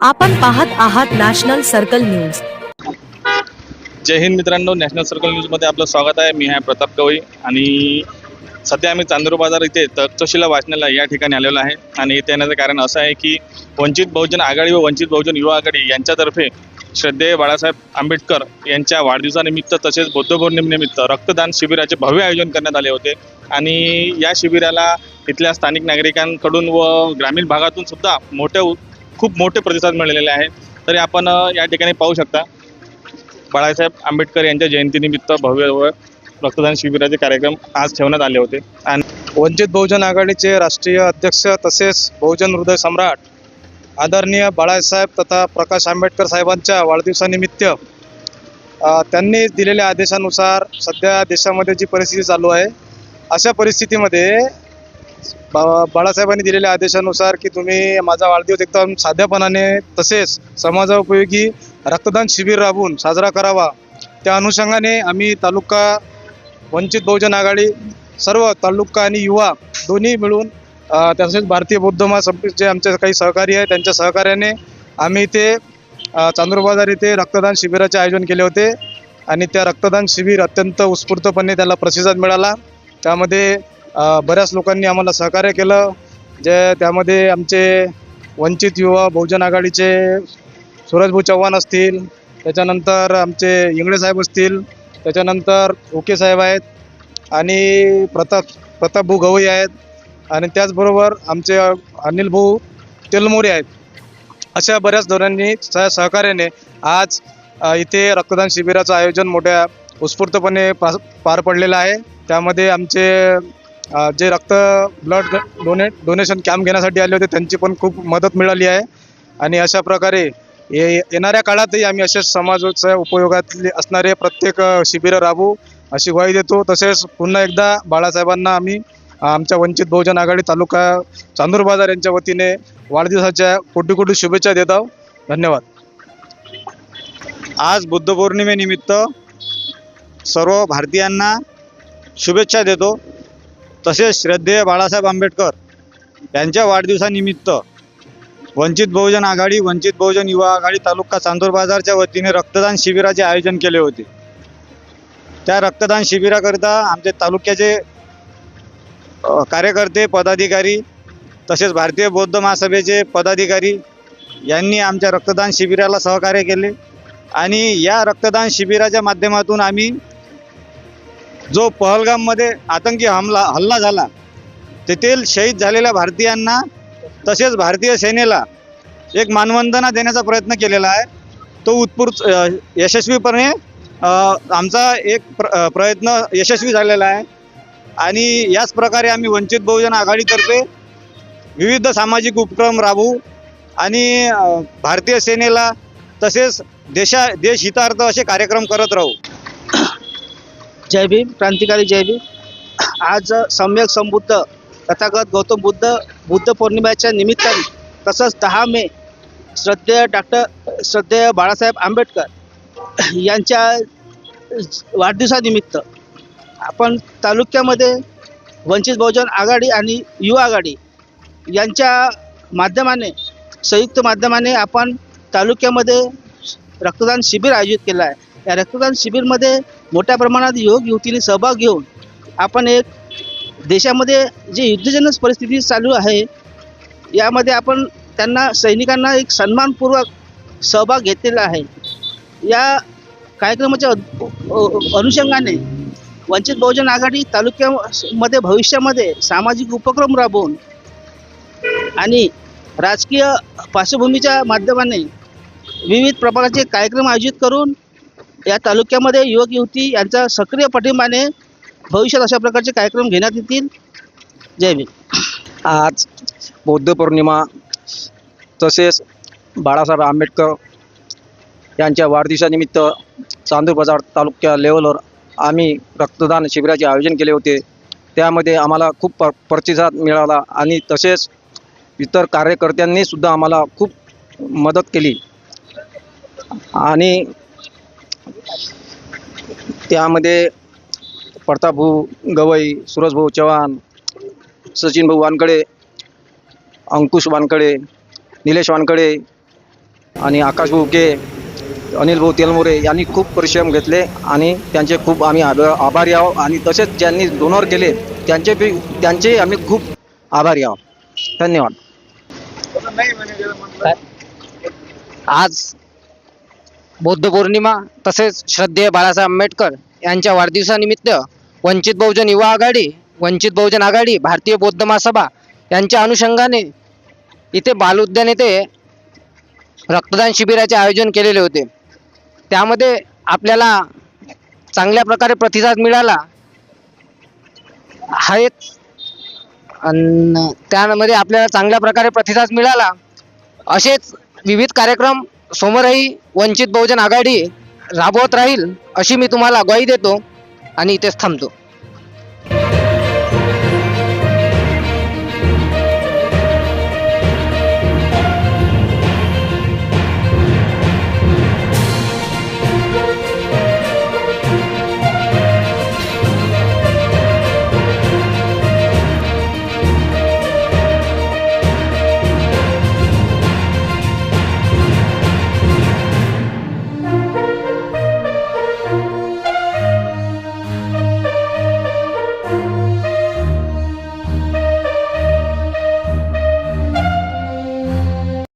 आपण पाहत आहात नॅशनल सर्कल न्यूज. जय हिंद मित्रांनो नॅशनल सर्कल न्यूजमध्ये आपलं स्वागत आहे. मी आहे प्रताप गवई आणि सध्या आम्ही चांदूर बाजार इथे तक्षशिला वाचनालय या ठिकाणी आलेलो आहे. आणि इथे येण्याचं कारण असं आहे की वंचित बहुजन आघाडी व वंचित बहुजन युवा आघाडी यांच्यातर्फे श्रद्धेय बाळासाहेब आंबेडकर यांच्या वाढदिवसानिमित्त तसेच बौद्ध पौर्णिमेनिमित्त रक्तदान शिबिराचे भव्य आयोजन करण्यात आले होते. आणि या शिबिराला इथल्या स्थानिक नागरिकांकडून व ग्रामीण भागातून सुद्धा मोठ्या खूप मोठे प्रतिसाद मिळालेले आहे. तरी आपण या ठिकाणी पाहू शकता बाळासाहेब आंबेडकर यांच्या जयंतीनिमित्त भव्य व रक्तदान शिबिराचे कार्यक्रम आज ठेवण्यात आले होते. आणि वंचित बहुजन आघाडीचे राष्ट्रीय अध्यक्ष तसेच बहुजन हृदय सम्राट आदरणीय बाळासाहेब तथा प्रकाश आंबेडकर साहेबांच्या वाढदिवसानिमित्त त्यांनी दिलेल्या आदेशानुसार सध्या देशामध्ये जी परिस्थिती चालू आहे अशा परिस्थितीमध्ये बाळासाहेबांनी दिलेल्या आदेशानुसार की तुम्ही माझा वाढदिवस एकदम साध्यापणाने तसेच समाजाउपयोगी रक्तदान शिबिर राबवून साजरा करावा. त्या अनुषंगाने आम्ही तालुका वंचित बहुजन आघाडी सर्व तालुका आणि युवा दोन्ही मिळून तसेच भारतीय बौद्ध महासंघ जे आमचे काही सहकारी आहे त्यांच्या सहकार्याने आम्ही इथे चांदूरबाजार इथे रक्तदान शिबिराचे आयोजन केले होते आणि त्या रक्तदान शिबिर अत्यंत उत्स्फूर्तपणे त्याला प्रतिसाद मिळाला. त्यामध्ये बऱ्याच लोकांनी आम्हाला सहकार्य केलं जे त्यामध्ये आमचे वंचित युवा बहुजन आघाडीचे सूरजभाऊ चव्हाण असतील त्याच्यानंतर आमचे इंगळे साहेब असतील त्याच्यानंतर ओके साहेब आहेत आणि प्रताप प्रतापभाऊ गवई आहेत आणि त्याचबरोबर आमचे अनिल भाऊ तेलमोरे आहेत. अशा बऱ्याच धोरणांनी सह सहकार्याने आज इथे रक्तदान शिबिराचं आयोजन मोठ्या उत्स्फूर्तपणे पा पार पडलेलं आहे. त्यामध्ये आमचे जे रक्त ब्लड डोनेट डोनेशन कॅम्प घेण्यासाठी आले होते त्यांची पण खूप मदत मिळाली आहे. आणि अशा प्रकारे ये येणाऱ्या काळातही आम्ही असेच समाजाच्या उपयोगातले असणारे प्रत्येक शिबिरं राबवू अशी ग्वाही देतो. तसेच पुन्हा एकदा बाळासाहेबांना आम्ही आमच्या वंचित बहुजन आघाडी तालुका चांदूर बाजार यांच्या वतीने वाढदिवसाच्या कोटी कोटी शुभेच्छा देत आहोत. धन्यवाद. आज बुद्ध पौर्णिमेनिमित्त सर्व भारतीयांना शुभेच्छा देतो. तसेच श्रद्धेय बाळासाहेब आंबेडकर यांच्या वाढदिवसानिमित्त वंचित बहुजन आघाडी वंचित बहुजन युवा आघाडी तालुका चांदूर बाजारच्या वतीने रक्तदान शिबिराचे आयोजन केले होते. त्या रक्तदान शिबिराकरिता आमचे तालुक्याचे कार्यकर्ते पदाधिकारी तसेच भारतीय बौद्ध महासभेचे पदाधिकारी यांनी आमच्या रक्तदान शिबिराला सहकार्य केले आणि या रक्तदान शिबिराच्या माध्यमातून आम्ही जो पहलगाममध्ये आतंकी हमला हल्ला झाला तेथील शहीद झालेल्या भारतीयांना तसेच भारतीय सेनेला एक मानवंदना देण्याचा प्रयत्न केलेला आहे. तो उत्पूर्त यशस्वीपणे आमचा एक प्र प्रयत्न यशस्वी झालेला आहे. आणि याच प्रकारे आम्ही वंचित बहुजन आघाडीतर्फे विविध सामाजिक उपक्रम राबवू आणि भारतीय सेनेला तसेच देशा देशहितार्थ असे कार्यक्रम करत राहू. जय भीम क्रांतिकारी जय भीम. आज सम्यक संबुद्ध तथागत गौतम बुद्ध बुद्ध पौर्णिमेच्या निमित्ताने तसंच दहा मे श्रद्धेय डॉक्टर श्रद्धेय बाळासाहेब आंबेडकर यांच्या वाढदिवसानिमित्त आपण तालुक्यामध्ये वंचित बहुजन आघाडी आणि युवा आघाडी यांच्या माध्यमाने संयुक्त माध्यमाने आपण तालुक्यामध्ये रक्तदान शिबिर आयोजित केलं आहे. या रक्तदान शिबिरमध्ये मोठ्या प्रमाणात युवक युवतीने सहभाग घेऊन आपण एक देशामध्ये जे युद्धजनक परिस्थिती चालू आहे यामध्ये आपण त्यांना सैनिकांना एक सन्मानपूर्वक सहभाग घेतलेला आहे. या कार्यक्रमाच्या अनुषंगाने वंचित बहुजन आघाडी तालुक्यामध्ये भविष्यामध्ये सामाजिक उपक्रम राबवून आणि राजकीय पार्श्वभूमीच्या माध्यमाने विविध प्रकारचे कार्यक्रम आयोजित करून या तालुक्यामध्ये युवक युवती यांचा सक्रिय पाठिंबाने भविष्यात अशा प्रकारचे कार्यक्रम घेण्यात येतील. जय भीम. आज बौद्ध पौर्णिमा तसेच बाळासाहेब आंबेडकर यांच्या वाढदिवसानिमित्त चांदूर बाजार तालुक्या लेवलवर आम्ही रक्तदान शिबिराचे आयोजन केले होते. त्यामध्ये आम्हाला खूप प प्रतिसाद मिळाला आणि तसेच इतर कार्यकर्त्यांनीसुद्धा आम्हाला खूप मदत केली. आणि त्यामध्ये प्रतापभाऊ गवई सुरजभाऊ चव्हाण सचिन भाऊ वानकडे अंकुश वानकडे निलेश वानकडे आणि आकाश उके अनिल भाऊ तेलमोरे यांनी खूप परिश्रम घेतले आणि त्यांचे खूप आम्ही आभ- आभारी आहोत. आणि तसेच ज्यांनी डोनर केले त्यांचे बी त्यांचे आम्ही खूप आभारी आहोत. धन्यवाद. आज बौद्ध पौर्णिमा तसेच श्रद्धेय बाळासाहेब आंबेडकर यांच्या वाढदिवसानिमित्त वंचित बहुजन युवा आघाडी वंचित बहुजन आघाडी भारतीय बौद्ध महासभा यांच्या अनुषंगाने इथे बाल उद्यान येथे रक्तदान शिबिराचे आयोजन केलेले होते. त्यामध्ये आपल्याला चांगल्या प्रकारे प्रतिसाद मिळाला. हा एक त्यामध्ये आपल्याला चांगल्या प्रकारे प्रतिसाद मिळाला. असेच विविध कार्यक्रम समोरही वंचित बहुजन आघाडी राबवत राहील अशी मी तुम्हाला ग्वाही देतो आणि इथेच थांबतो.